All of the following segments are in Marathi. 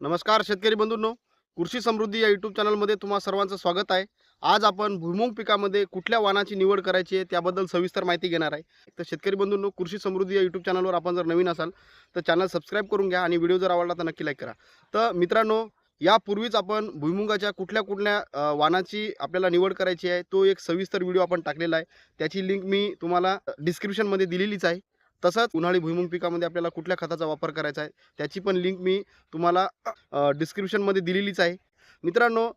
नमस्कार शेतकरी बंधूंनो कृषी समृद्धी या यूट्यूब चॅनलमध्ये तुम्हा सर्वांचं स्वागत आहे. आज आपण भुईमुग पिकामध्ये कुठल्या वाहनाची निवड करायची आहे त्याबद्दल सविस्तर माहिती घेणार आहे. तर शेतकरी बंधूंनो कृषी समृद्धी या यूट्यूब चॅनलवर आपण जर नवीन असाल तर चॅनल सबस्क्राईब करून घ्या आणि व्हिडिओ जर आवडला तर नक्की लाईक करा. तर मित्रांनो यापूर्वीच आपण भुईमुगाच्या कुठल्या कुठल्या वाहनाची आपल्याला निवड करायची आहे तो एक सविस्तर व्हिडिओ आपण टाकलेला आहे. त्याची लिंक मी तुम्हाला डिस्क्रिप्शनमध्ये दिलेलीच आहे. तसंच उन्हाळी भुईमुग पिकामध्ये आपल्याला कुठल्या खताचा वापर करायचा आहे त्याची पण लिंक मी तुम्हाला डिस्क्रिप्शनमध्ये दिलेलीच आहे. मित्रांनो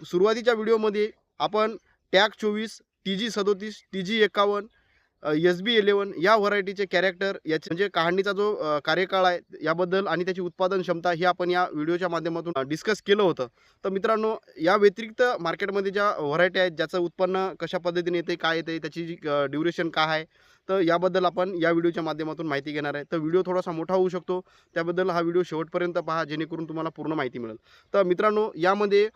सुरुवातीच्या व्हिडिओमध्ये आपण टॅग चोवीस टी जी सदोतीस टी जी एकावन्न एस बी इलेवन या व्हरायटीचे कॅरेक्टर याचे म्हणजे कहाणीचा जो कार्यकाळ आहे याबद्दल आणि त्याची उत्पादन क्षमता ही आपण या व्हिडिओच्या माध्यमातून डिस्कस केलं होतं. तर मित्रांनो या व्यतिरिक्त मार्केटमध्ये ज्या व्हरायटी आहेत ज्याचं उत्पन्न कशा पद्धतीने येते काय येते त्याची जी ड्युरेशन काय आहे तर याबद्दल आपण या व्हिडिओच्या माध्यमातून माहिती घेणार आहे. तर व्हिडिओ थोडासा मोठा होऊ शकतो. त्याबद्दल हा व्हिडिओ शेवटपर्यंत पहा जेणेकरून तुम्हाला पूर्ण माहिती मिळेल. तर मित्रांनो यामध्ये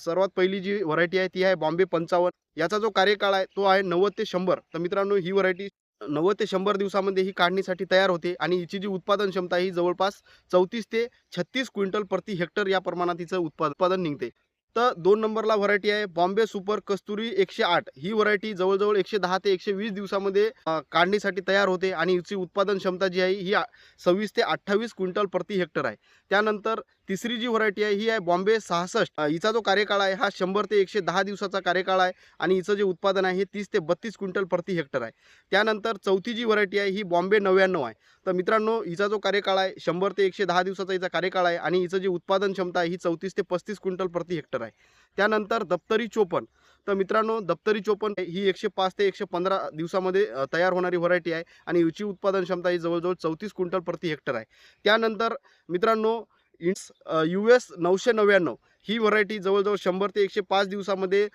सर्वात पहिली जी व्हरायटी आहे ती आहे बॉम्बे पंचावन्न. याचा जो कार्यकाळ आहे तो आहे नव्वद ते शंभर. तर मित्रांनो ही व्हरायटी नव्वद ते शंभर दिवसामध्ये ही काढणीसाठी तयार होते आणि हिची जी उत्पादन क्षमता ही जवळपास चौतीस ते छत्तीस क्विंटल प्रति हेक्टर या प्रमाणात हिचं उत्पाद उत्पादन निघते. तर दोन नंबरला व्हरायटी आहे. बॉम्बे सुपर कस्तुरी एकशे आठ. ही व्हरायटी जवळजवळ एकशे दहा ते एकशे वीस दिवसामध्ये काढणीसाठी तयार होते आणि हिची उत्पादन क्षमता जी आहे ही सव्वीस ते अठ्ठावीस क्विंटल प्रति हेक्टर आहे. त्यानंतर तिसरी जी व्हरायटी आहे ही आहे बॉम्बे सहासष्ट. हिचा जो कार्यकाळ आहे हा शंभर ते एकशे दहा दिवसाचा कार्यकाळ आहे आणि हिचं जे उत्पादन आहे हे तीस ते बत्तीस क्विंटल प्रति हेक्टर आहे. त्यानंतर चौथी जी व्हरायटी आहे ही बॉम्बे नव्याण्णव आहे. तर मित्रांनो हिचा जो कार्यकाळ आहे शंभर ते एकशे दहा दिवसाचा हिचा कार्यकाळ आहे आणि हिचं जी उत्पादन क्षमता आहे ही चौतीस ते पस्तीस क्विंटल प्रति हेक्टर आहे. त्यानंतर दप्तरी चोपन. तर मित्रांनो दप्तरी चोपन ही एकशे पाच ते एकशे पंधरा दिवसामध्ये तयार होणारी व्हरायटी आहे आणि हिची उत्पादन क्षमता ही जवळजवळ चौतीस क्विंटल प्रति हेक्टर आहे. त्यानंतर मित्रांनो इंट्स यू एस नऊशे नव्याण्णव ही व्हरायटी जवळजवळ शंभर ते एकशे पाच दिवसामध्ये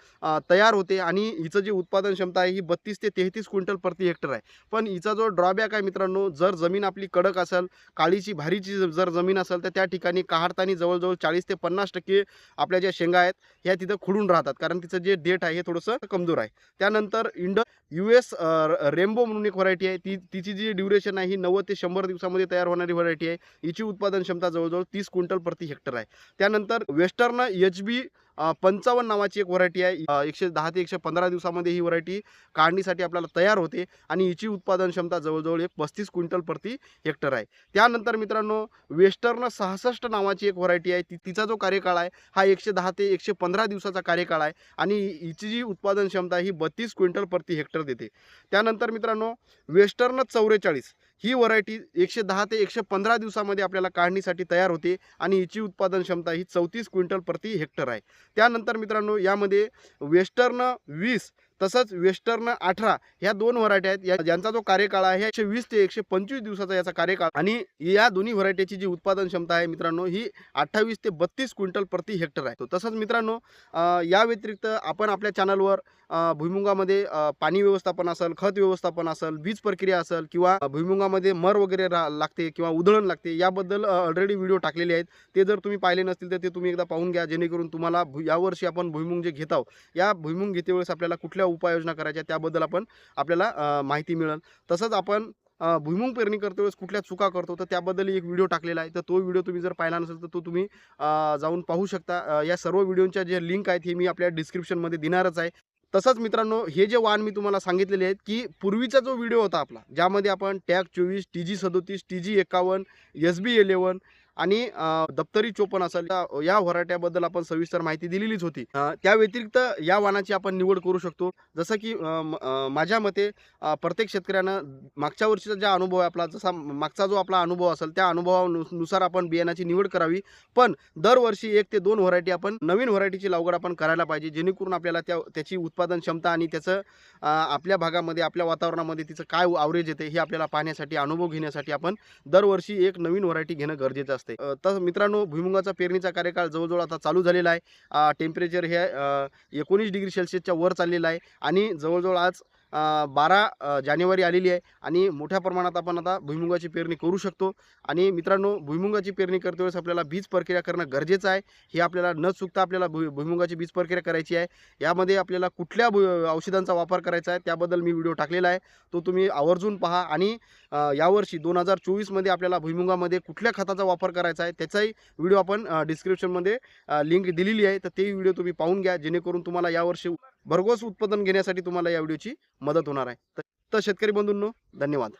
तयार होते आणि हिचं जी उत्पादन क्षमता आहे ही बत्तीस ते तेहतीस क्विंटल प्रति हेक्टर आहे. पण हिचा जो ड्रॉबॅक आहे मित्रांनो जर जमीन आपली कडक असेल काळीची भारीची ज- जर जमीन असेल तर त्या ठिकाणी काढताना जवळजवळ चाळीस ते पन्नास टक्के आपल्या ज्या शेंगा आहेत ह्या तिथं खुडून राहतात. कारण तिचं जे डेट आहे हे थोडंसं कमजोर आहे. त्यानंतर इंड यू एस रेम्बो म्हणून एक व्हरायटी आहे. ती तिची जी ड्युरेशन आहे ही नव्वद ते शंभर दिवसामध्ये तयार होणारी व्हरायटी आहे. हिची उत्पादन क्षमता जवळजवळ तीस क्विंटल प्रति हेक्टर आहे. त्यानंतर वेस्टर्न एच बी पंचावन्न नावाची एक व्हरायटी आहे. एकशे दहा ते एकशे पंधरा दिवसामध्ये ही व्हरायटी काढणीसाठी आपल्याला तयार होते आणि हिची उत्पादन क्षमता जवळजवळ एक पस्तीस क्विंटल प्रति हेक्टर आहे. त्यानंतर मित्रांनो वेस्टर्न सहासष्ट नावाची एक व्हरायटी आहे. ती तिचा जो कार्यकाळ आहे हा एकशे दहा ते एकशे पंधरा दिवसाचा कार्यकाळ आहे आणि हिची जी उत्पादन क्षमता ही बत्तीस क्विंटल प्रति हेक्टर देते. त्यानंतर मित्रांनो वेस्टर्न चौवेचाळीस ही व्हरायटी एकशे दहा ते एकशे पंधरा दिवसामध्ये आपल्याला काढणीसाठी तयार होते आणि हिची उत्पादन क्षमता ही चौतीस क्विंटल प्रति हेक्टर आहे. त्यानंतर मित्रांनो यामध्ये वेस्टर्न वीस तसंच वेस्टर्न अठरा ह्या दोन व्हरायटी आहेत. या ज्यांचा जो कार्यकाळ आहे एकशे वीस ते एकशे पंचवीस दिवसाचा याचा कार्यकाळ. आणि या दोन्ही व्हरायटीची जी उत्पादन क्षमता आहे मित्रांनो ही अठ्ठावीस ते बत्तीस क्विंटल प्रति हेक्टर आहे. तसंच मित्रांनो या व्यतिरिक्त आपण आपल्या चॅनलवर भुईमुगामध्ये पाणी व्यवस्थापन असेल खत व्यवस्थापन असेल बीज प्रक्रिया असेल किंवा भुईमुगामध्ये मर वगैरे रा लागते किंवा उधळण लागते याबद्दल ऑलरेडी व्हिडिओ टाकलेले आहेत. ते जर तुम्ही पाहिले नसतील तर ते तुम्ही एकदा पाहून घ्या जेणेकरून तुम्हाला भु यावर्षी आपण भुईमुग जे घेत आहोत या भुईमुग घेतेवेळेस आपल्याला कुठल्या उपाययोजना करायच्या त्याबद्दल आपण आपल्याला माहिती मिळेल. तसंच आपण भुईमुंग पेरणी करते वेळेस कुठल्या चुका करतो तर त्याबद्दल एक व्हिडिओ टाकलेला आहे. तर तो व्हिडिओ तुम्ही जर पाहिला नसेल तर तो तुम्ही जाऊन पाहू शकता. या सर्व व्हिडिओच्या जे लिंक आहेत हे मी आपल्या डिस्क्रिप्शनमध्ये देणारच आहे. तसंच मित्रांनो हे जे वाहन मी तुम्हाला सांगितलेले आहेत की पूर्वीचा जो व्हिडिओ होता आपला ज्यामध्ये आपण टॅग चोवीस टी जी सदोतीस टी जी एकावन्न एस बी इलेवन आणि दप्तरी चोपन असेल या- या व्हरायट्याबद्दल आपण सविस्तर माहिती दिलेलीच होती. त्या व्यतिरिक्त या वाणाची आपण निवड करू शकतो. जसं की म- माझ्या मते प्रत्येक शेतकऱ्यानं मागच्या वर्षीचा ज्या अनुभव आहे आपला जसा मागचा जो आपला अनुभव असेल त्या अनुभवानुसार आपण बियाण्याची निवड करावी. पण दरवर्षी एक ते दोन व्हरायटी आपण नवीन व्हरायटीची लागवड आपण करायला पाहिजे जेणेकरून आपल्याला त्या त्याची उत्पादन क्षमता आणि त्याचं आपल्या भागामध्ये आपल्या वातावरणामध्ये तिचं काय आवरेज येते हे आपल्याला पाहण्यासाठी अनुभव घेण्यासाठी आपण दरवर्षी एक नवीन व्हरायटी घेणं गरजेचं असतं. असते. तर मित्रांनो भुईमुगाचा पेरणीचा कार्यकाळ जवळजवळ आता चालू झालेला आहे. टेम्परेचर हे एकोणीस डिग्री सेल्सिअसच्या वर चाललेलं आहे. आणि जवळजवळ आज बारा जानेवारी आलेली आहे आणि मोठ्या प्रमाणात आपण आता भुईमुगाची पेरणी करू शकतो. आणि मित्रांनो भुईमुगाची पेरणी करते वेळेस आपल्याला बीज प्रक्रिया करणं गरजेचं आहे. हे आपल्याला न चुकता आपल्याला भुई भुईमुगाची बीज प्रक्रिया करायची आहे. यामध्ये आपल्याला कुठल्या भु औषधांचा वापर करायचा आहे त्याबद्दल मी व्हिडिओ टाकलेला आहे. तो तुम्ही आवर्जून पहा आणि यावर्षी दोन हजार चोवीसमध्ये आपल्याला भुईमुगामध्ये कुठल्या खताचा वापर करायचा आहे त्याचाही व्हिडिओ आपण डिस्क्रिप्शनमध्ये लिंक दिलेली आहे. तर ते व्हिडिओ तुम्ही पाहून घ्या जेणेकरून तुम्हाला यावर्षी भरघोस उत्पादन घेण्यासाठी तुम्हाला या व्हिडिओची मदत होणार आहे. तर- तर शेतकरी बंधूंनो धन्यवाद.